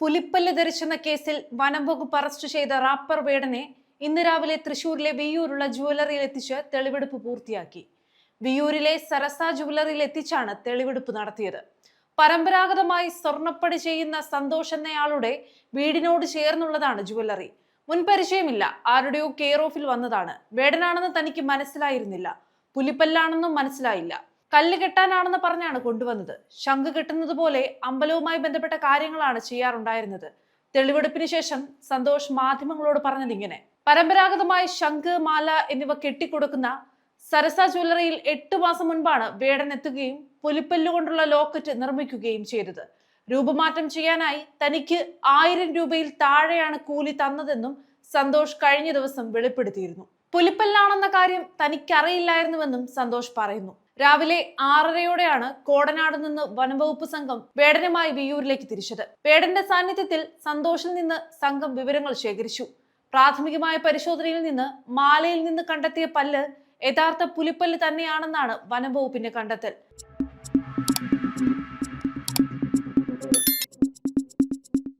പുലിപ്പല്ല് ധരിച്ചെന്ന കേസിൽ വനം വകുപ്പ് അറസ്റ്റ് ചെയ്ത റാപ്പർ വേടനെ ഇന്ന് രാവിലെ തൃശൂരിലെ വിയ്യൂരുള്ള ജുവലറിയിൽ എത്തിച്ച് തെളിവെടുപ്പ് പൂർത്തിയാക്കി. വിയൂരിലെ സരസ ജുവലറിയിൽ എത്തിച്ചാണ് തെളിവെടുപ്പ് നടത്തിയത്. പരമ്പരാഗതമായി സ്വർണപ്പടി ചെയ്യുന്ന സന്തോഷ് എന്നയാളുടെ വീടിനോട് ചേർന്നുള്ളതാണ് ജുവലറി മുൻപരിചയമില്ല ആരുടെയോ കെയർ ഓഫിൽ വന്നതാണ്. വേടനാണെന്ന് തനിക്ക് മനസ്സിലായിരുന്നില്ല. പുലിപ്പല്ലാണെന്നും മനസ്സിലായില്ല. കല്ല് കെട്ടാനാണെന്ന് പറഞ്ഞാണ് കൊണ്ടുവന്നത്. ശംഖ് കെട്ടുന്നത് പോലെ അമ്പലവുമായി ബന്ധപ്പെട്ട കാര്യങ്ങളാണ് ചെയ്യാറുണ്ടായിരുന്നത്. തെളിവെടുപ്പിന് ശേഷം സന്തോഷ് മാധ്യമങ്ങളോട് പറഞ്ഞത് ഇങ്ങനെ. പരമ്പരാഗതമായി ശംഖ് മാല എന്നിവ കെട്ടിക്കൊടുക്കുന്ന സരസ ജ്വല്ലറിയിൽ എട്ട് മാസം മുൻപാണ് വേടൻ എത്തുകയും പുലിപ്പല്ലുകൊണ്ടുള്ള ലോക്കറ്റ് നിർമ്മിക്കുകയും ചെയ്തത്. രൂപമാറ്റം ചെയ്യാനായി തനിക്ക് ആയിരം രൂപയിൽ താഴെയാണ് കൂലി തന്നതെന്നും സന്തോഷ് കഴിഞ്ഞ ദിവസം വെളിപ്പെടുത്തിയിരുന്നു. പുലിപ്പല്ലാണെന്ന കാര്യം തനിക്കറിയില്ലായിരുന്നുവെന്നും സന്തോഷ് പറയുന്നു. രാവിലെ ആറരയോടെയാണ് കോടനാട് നിന്ന് വനംവകുപ്പ് സംഘം വേടനുമായി വിയൂരിലേക്ക് തിരിച്ചത്. വേടന്റെ സാന്നിധ്യത്തിൽ സന്തോഷിൽ നിന്ന് സംഘം വിവരങ്ങൾ ശേഖരിച്ചു. പ്രാഥമികമായ പരിശോധനയിൽ നിന്ന് മാലയിൽ നിന്ന് കണ്ടെത്തിയ പല്ല് യഥാർത്ഥ പുലിപ്പല്ല് തന്നെയാണെന്നാണ് വനംവകുപ്പിന്റെ കണ്ടെത്തൽ.